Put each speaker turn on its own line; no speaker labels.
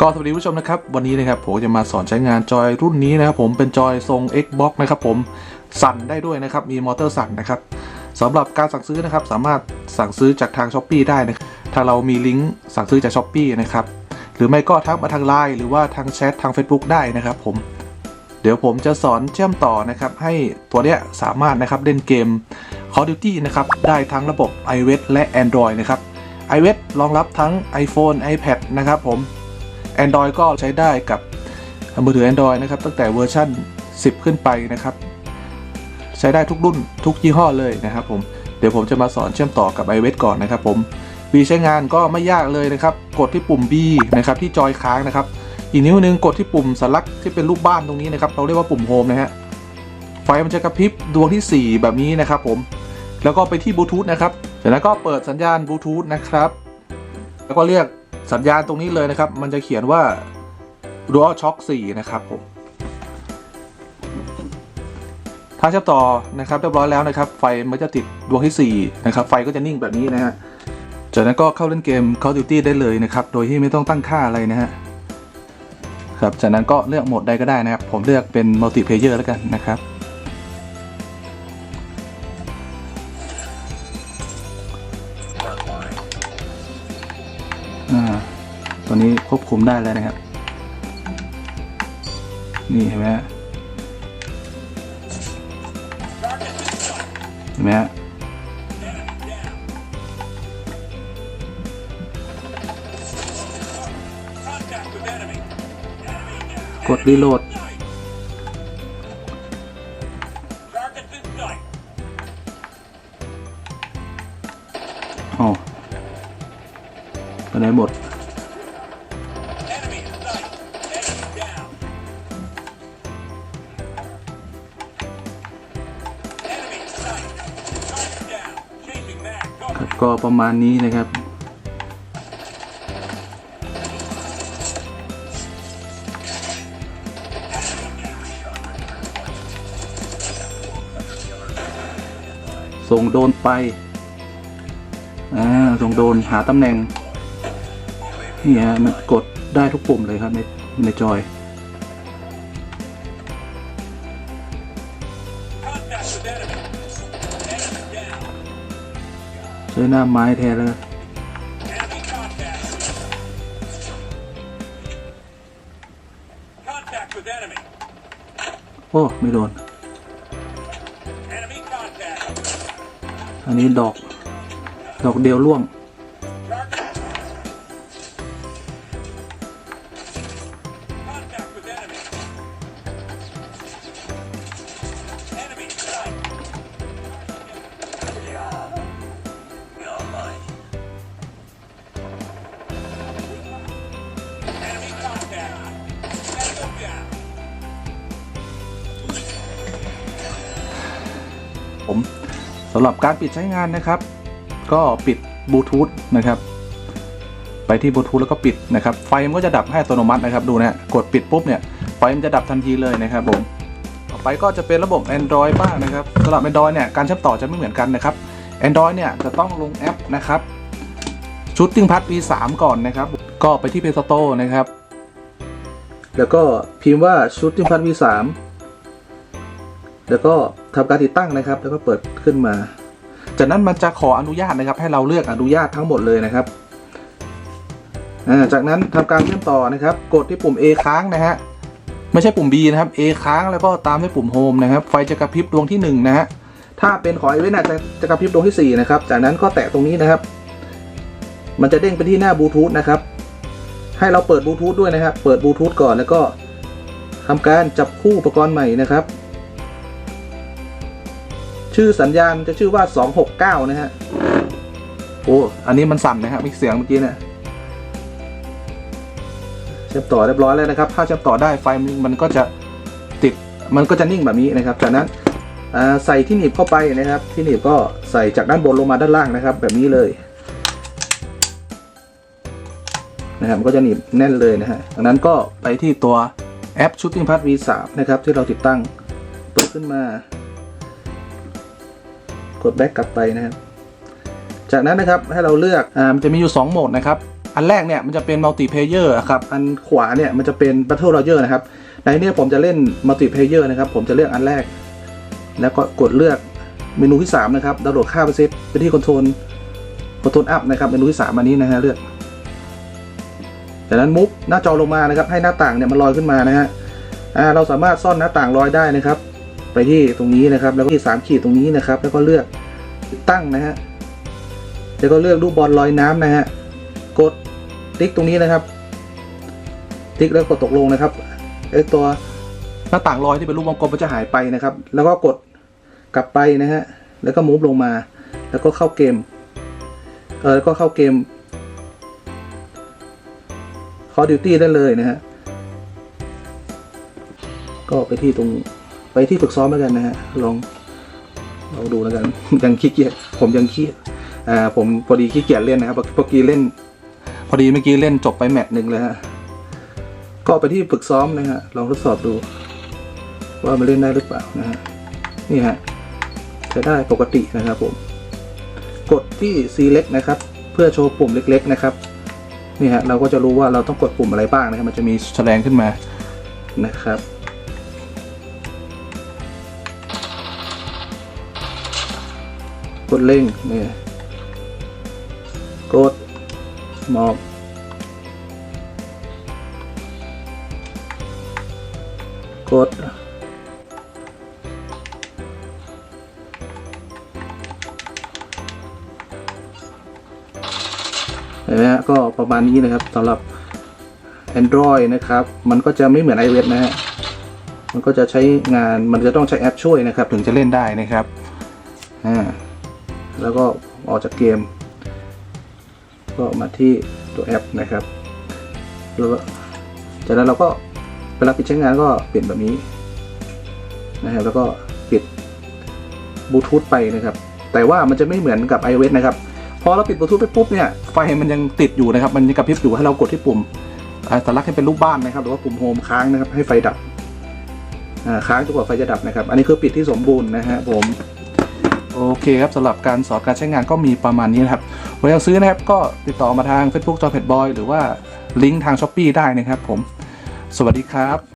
ก็สวัสดีผู้ชมนะครับวันนี้นะครับผมจะมาสอนใช้งานจอยรุ่นนี้นะครับผมเป็นจอยทรง Xbox นะครับผมสั่นได้ด้วยนะครับมีมอเตอร์สั่นนะครับสำหรับการสั่งซื้อนะครับสามารถสั่งซื้อจากทาง s h อ p e e ได้นะถ้าเรามีลิงก์สั่งซื้อจาก s h อ p e e นะครับหรือไม่ก็ทักมาทางไลน์หรือว่าทางแชททาง Facebook ได้นะครับผมเดี๋ยวผมจะสอนเชื่อมต่อนะครับให้ตัวเนี้ยสามารถนะครับเล่นเกม Call of Duty นะครับได้ทั้งระบบ iOS และ Android นะครับ iOS รองรับทั้ง iPhone iPad นะครับผม Android ก็ใช้ได้กับมือถือ Android นะครับ ตั้งแต่เวอร์ชัน10 ขึ้นไปนะครับ ใช้ได้ทุกรุ่นทุกยี่ห้อเลยนะครับผมเดี๋ยวผมจะมาสอนเชื่อมต่อกับ iOS ก่อนนะครับผมวีใช้งานก็ไม่ยากเลยนะครับ กดที่ปุ่ม B นะครับที่จอยค้างนะครับ อีกนิ้วหนึงกดที่ปุ่มสัญลักษณ์ที่เป็นรูปบ้านตรงนี้นะครับ เราเรียกว่าปุ่มโฮมนะฮะไฟมันจะกระพริบดวงที่ 4 แบบนี้นะครับผมแล้วก็ไปที่บลูทูธนะครับจากนั้นก็เปิดสัญญาณบลูทูธนะครับแล้วก็เรียก สัญญาณตรงนี้เลยนะครับ มันจะเขียนว่า Dual Shock 4 นะครับผมถ้าเชื่อมต่อนะครับเรียบร้อยแล้วนะครับ ไฟมันจะติดดวงที่ 4 นะครับ ไฟก็จะนิ่งแบบนี้นะฮะจากนั้นก็เข้าเล่นเกม Call of Duty ได้เลยนะครับ โดยที่ไม่ต้องตั้งค่าอะไรนะฮะครับจากนั้นก็เลือกโหมดใดก็ได้นะครับ ผมเลือกเป็น Multiplayer แล้วกันนะครับ อ่าตอนนี้ควบคุมได้แล้วนะครับ นี่เห็นไหมฮะเห็นไหมฮะกดรีโหลดโอ๋อ ไปไหนหมด ครับก็ประมาณนี้นะครับส่งโดนไป อ่า ส่งโดนหาตำแหน่ง นี่ฮะมันกดได้ทุกปุ่มเลยครับในในจอยใช้หน้าไม้แทนแล้วโอ้ ไม่โดน อันนี้ดอก ดอกเดียวล่วง ผมสำหรับการปิดใช้งานนะครับ ก็ปิดบลูทูธนะครับไปที่บลูทูธแล้วก็ปิดนะครับ ไฟมันก็จะดับให้อัตโนมัตินะครับ ดูนะกดปิดปุ๊บเนี่ยไฟมันจะดับทันทีเลยนะครับผมต่อไปก็จะเป็นระบบ Android บ้างนะครับสำหรับ Android เนี่ยการเชื่อมต่อจะไม่เหมือนกันนะครับ Android เนี่ยจะต้องลงแอปนะครับ Shooting Path V3 ก่อนนะครับ ก็ไปที่ Play Store นะครับ แล้วก็พิมพ์ว่า Shooting Path V3 แล้วก็ทำการติดตั้งนะครับ แล้วก็เปิดขึ้นมา จากนั้นมันจะขออนุญาตนะครับ ให้เราเลือกอนุญาตทั้งหมดเลยนะครับจากนั้นทำการเชื่อมต่อนะครับ กดที่ปุ่ม A ค้างนะฮะไม่ใช่ปุ่ม B นะครับ A ค้างแล้วก็ตามด้วยปุ่ม Home นะครับ ไฟจะกระพริบดวงที่1นะฮะถ้าเป็นของไอเวนจะจะกระพริบดวงที่ 4 นะครับ จากนั้นก็แตะตรงนี้นะครับ มันจะเด้งไปที่หน้าบลูทูธนะครับ ให้เราเปิดบลูทูธด้วยนะครับ เปิดบลูทูธก่อนแล้วก็ทำการจับคู่อุปกรณ์ใหม่นะครับ ชื่อสัญญาณจะชื่อว่า 269 นะฮะ โอ้ อันนี้มันสั่นนะครับมีเสียงเมื่อกี้เนี่ยเชื่อมต่อเรียบร้อยแล้วนะครับ ถ้าเชื่อมต่อได้ไฟมันก็จะติด มันก็จะนิ่งแบบนี้นะครับ จากนั้นใส่ที่หนีบเข้าไปนะครับ ที่หนีบก็ใส่จากด้านบนลงมาด้านล่างนะครับ แบบนี้เลยนะครับมันก็จะหนีบแน่นเลยนะฮะจากนั้นก็ไปที่ตัวแอป Shooting Path V3 นะครับที่เราติดตั้งเปิดขึ้นมา ดแบ็กกลับไปนะครับ จากนั้นนะครับให้เราเลือกอ่ามันจะมีอยู่ 2 โหมดนะครับ อันแรกเนี่ยมันจะเป็นมัลติเพเยอร์ครับ อันขวาเนี่ยมันจะเป็น Battle Royale นะครับ ในนี่ยผมจะเล่นมัลติเพเยอร์นะครับ ผมจะเลือกอันแรก แล้วก็กดเลือกเมนูที่ 3 นะครับดาวน์โหลดค่าไปเซตไปที่คอนโทรลคอนโทรลอัพนะครับเมนูที่ 3 อันนี้นะฮะเลือกจากนั้นมุฟหน้าจอลงมานะครับ ให้หน้าต่างเนี่ยมันลอยขึ้นมานะฮะอ่าเราสามารถซ่อนหน้าต่างลอยได้นะครับ ไปที่ตรงนี้นะครับ แล้วก็ที่สามขีดตรงนี้นะครับ แล้วก็เลือกตั้งนะฮะแล้วก็เลือกรูปบอลลอยน้ำนะฮะกดติ๊กตรงนี้นะครับ ติ๊กแล้วกดตกลงนะครับไอตัวหน้าต่างลอยที่เป็นรูปวงกลมก็จะหายไปนะครับ แล้วก็กดกลับไปนะฮะแล้วก็มูฟลงมา แล้วก็เข้าเกมเออแล้วก็เข้าเกม Call Duty ได้เลยนะฮะก็ไปที่ตรง ไปที่ฝึกซ้อมแล้วกันนะฮะลองลองดูแล้วกัน ยังขี้เกียจผมยังขี้อ่าผมพอดีขี้เกียจเล่นนะครับเมื่อกี้เล่น พอดีเมื่อกี้เล่นจบไปแมตช์หนึ่งเลยฮะก็ไปที่ฝึกซ้อมนะฮะลองทดสอบดู ว่ามันเล่นได้หรือเปล่านะฮะนี่ฮะใช้ได้ปกตินะครับผมกดที่ select นะครับ เพื่อโชว์ปุ่มเล็ก ๆ นะครับนี่ฮะเราก็จะรู้ว่าเราต้องกดปุ่มอะไรบ้างนะครับ มันจะมีแสดงขึ้นมานะครับ กดเร่งนี่กดหมอบกดเห็นไหมฮะก็ประมาณนี้นะครับสำหรับ Android นะครับ มันก็จะไม่เหมือน iOS นะฮะมันก็จะใช้งานมันจะต้องใช้แอปช่วยนะครับ ถึงจะเล่นได้นะครับอ่า แล้วก็ออกจากเกม ก็มาที่ตัวแอปนะครับแล้วจากนั้นเราก็เวลาปิดใช้งานก็เปลี่ยนแบบนี้นะครับแล้วก็ปิดบลูทูธไปนะครับ แต่ว่ามันจะไม่เหมือนกับ iOS นะครับพอเราปิดบลูทูธไปปุ๊บเนี่ยไฟมันยังติดอยู่นะครับ มันยังกระพริบอยู่ให้เรากดที่ปุ่มสัญลักษณ์ให้เป็นรูปบ้านนะครับ หรือว่าปุ่มโฮมค้างนะครับ ให้ไฟดับค้างจนกว่าไฟจะดับนะครับ อันนี้คือปิดที่สมบูรณ์นะฮะผม เคครับสำหรับการสอนการใช้งานก็มีประมาณนี้นะครับวันอยากซื้อนะครับก็ติดต่อมาทาง Facebook จอเพจบอยหรือว่าลิงก์ทาง s h อ p e e ได้นะครับผม สวัสดีครับ